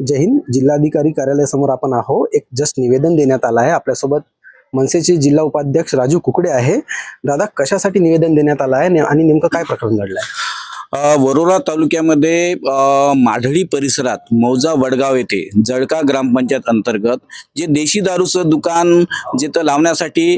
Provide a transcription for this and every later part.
जय हिंद. जिल्हाधिकारी कार्यालयासमोर आपण आहो एक जस्ट निवेदन देण्यात आलं आहे. आपल्यासोबत मनसेचे जिल्हा उपाध्यक्ष राजू कुकडे आहे. दादा कशासाठी निवेदन देण्यात आलं आहे ने- आणि नेमकं काय प्रकरण घडलं आहे वरोरा तालुक्यामध्ये माढळी परिसरात मौजा वडगाव येथे जळका ग्रामपंचायत अंतर्गत जे देशी दारूचं दुकान जिथं लावण्यासाठी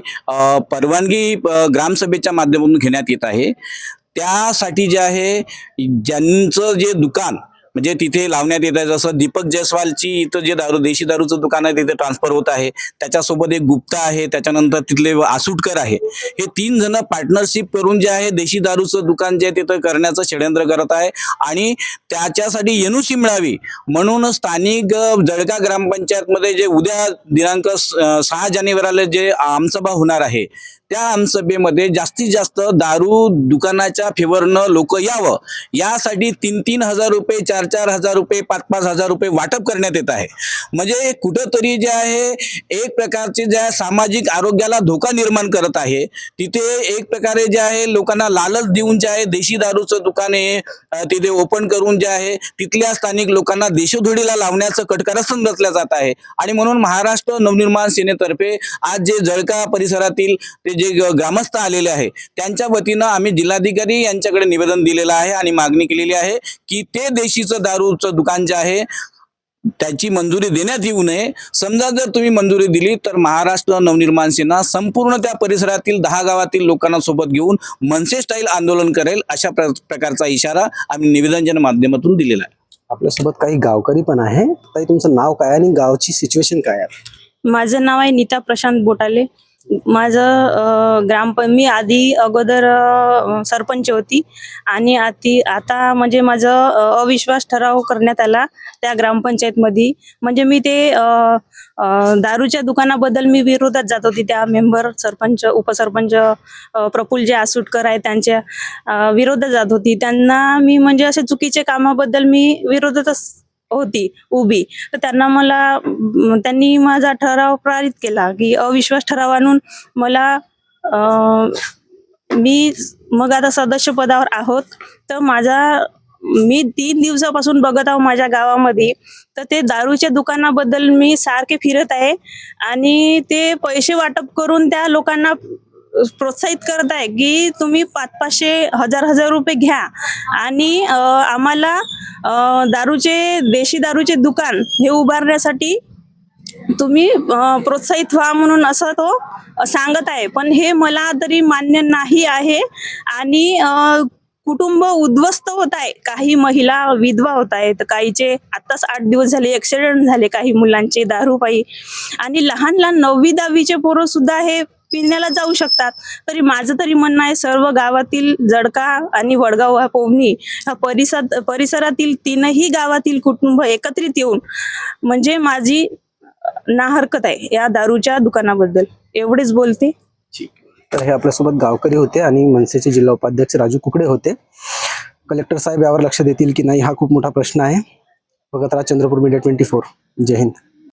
परवानगी ग्रामसभेच्या माध्यमातून घेण्यात येत आहे त्यासाठी जे आहे ज्यांचं जे दुकान म्हणजे तिथे लावण्यात येत आहे. जसं दीपक जयस्वालची इथं जे दारू देशी दारूचं दुकान आहे तिथे ट्रान्सफर होत आहे. त्याच्यासोबत एक गुप्ता आहे त्याच्यानंतर तिथले आसुटकर आहे. हे तीन जण पार्टनरशिप करून जे आहे देशी दारूचं दुकान जे आहे तिथं करण्याचं षडयंत्र करत आहे. आणि त्याच्यासाठी एनुसी मिळावी म्हणून स्थानिक जळगा जळका ग्रामपंचायतमध्ये जे उद्या दिनांक स- सहा जानेवारीला जे आमसभा होणार आहे त्या आमसभेमध्ये जास्तीत जास्त दारू दुकानाच्या फेवरनं लोक यावं. यासाठी तीन तीन हजार रुपये चार चार हजार रुपये पाच पाच हजार रुपये वाटप करण्यात येत आहे. म्हणजे कुठंतरी जे आहे एक प्रकारचे जे सामाजिक आरोग्याला धोका निर्माण करत आहे तिथे एक प्रकारे जे आहे लोकांना लालच देऊन जे आहे देशी दारूचं दुकान हे तिथे ओपन करून जे आहे तिथल्या स्थानिक लोकांना देशोधडीला लावण्याचं कटकारस्थान रचल्या जात आहे. आणि म्हणून महाराष्ट्र नवनिर्माण सेनेतर्फे आज जे जळका परिसरातील ते जे ग्रामस्थ आलेले आहे त्यांच्या वतीनं आम्ही जिल्हाधिकारी यांच्याकडे निवेदन दिलेलं आहे आणि मागणी केलेली आहे की ते देशीचं दारूचं दुकान जे आहे त्याची मंजुरी देण्यात येऊ नये. समजा जर तुम्ही मंजुरी दिली तर महाराष्ट्र नवनिर्माण सेना संपूर्ण त्या परिसरातील दहा गावातील लोकांना सोबत घेऊन मनसे स्टाईल आंदोलन करेल अशा प्र- प्रकारचा इशारा आम्ही निवेदनच्या माध्यमातून दिलेला आहे. आपल्यासोबत काही गावकरी पण आहे ताई तुमचं नाव काय आणि गावची सिच्युएशन काय आहे? माझं नाव आहे नीता प्रशांत बोटाले. माझं ग्राम मी आधी अगोदर सरपंच होती. आणि आती आता म्हणजे माझं अविश्वास ठराव करण्यात आला त्या ग्रामपंचायतमध्ये. म्हणजे मी ते दारूच्या दुकानाबद्दल मी विरोधात जात होती. त्या मेंबर सरपंच उपसरपंच प्रफुल प्रफुल्ल जे आसुटकर आहे त्यांच्या विरोधात जात होती. त्यांना मी म्हणजे असे चुकीच्या कामाबद्दल मी विरोधातच होती उभी. तर त्यांना मला त्यांनी माझा ठराव पारित केला की अविश्वास ठराव आणून मला मी मग आता सदस्य पदावर आहोत. तर माझा मी तीन दिवसापासून बघत आहो माझ्या गावामध्ये. तर ते दारूच्या दुकानाबद्दल मी सारखे फिरत आहे आणि ते पैसे वाटप करून त्या लोकांना प्रोत्साहित करत आहे की तुम्ही पाच पाचशे हजार हजार रुपये घ्या. आणि आम्हाला दारूचे देशी दारूचे दुकान हे उभारण्यासाठी तुम्ही प्रोत्साहित व्हा म्हणून असं तो सांगत आहे. पण हे मला तरी मान्य नाही आहे. आणि कुटुंब उद्ध्वस्त होत आहे. काही महिला विधवा होत आहेत. काहीचे आत्ताच आठ दिवस झाले ऍक्सिडेंट झाले काही मुलांचे दारूपायी आणि लहान लहान नववी दहावीचे पोरं सुद्धा हे पिण्याला जाऊ शकतात. तरी माझं तरी म्हणणं आहे सर्व गावातील जडका आणि वडगाव पोवणी ह्या परिसर परिसरातील तीनही गावातील कुटुंब एकत्रित येऊन म्हणजे माझी ना हरकत आहे या दारूच्या दुकानाबद्दल. एवढेच बोलते. तर हे आपल्यासोबत गावकरी होते आणि मनसेचे जिल्हा उपाध्यक्ष राजू कुकडे होते. कलेक्टर साहेब यावर लक्ष देतील की नाही हा खूप मोठा प्रश्न आहे. बघत राहा Chandrapur media twenty four. Jai Hind.